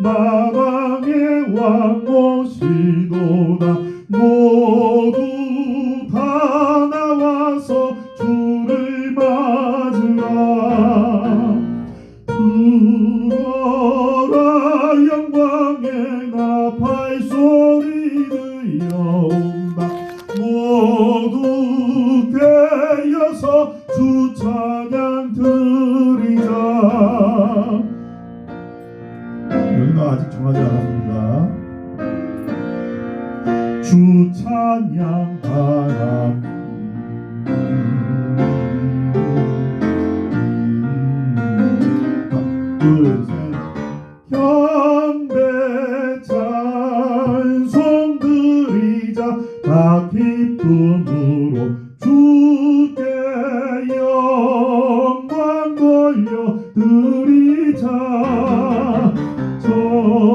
나방의 왕모시도다. 모두 다 나와서 주를 맞으라. 불어라 영광의 나팔 소리 들려온다. 모두 깨어서 주 찾아 아직 정하지 않았습니다. 주 찬양하라. 주께 영광 돌려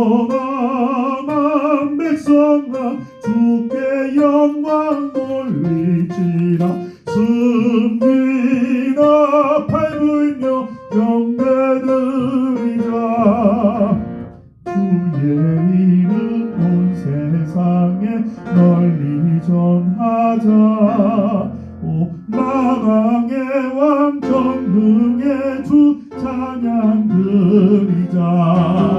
전함한 백성아 주께 영광 돌리지라. 승리나 밟으며 경배드리자 주의 이름 온 세상에 널리 전하자. 오 만왕의 왕 전능의 주 찬양 드리자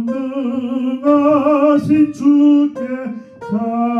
하신 주께 찬양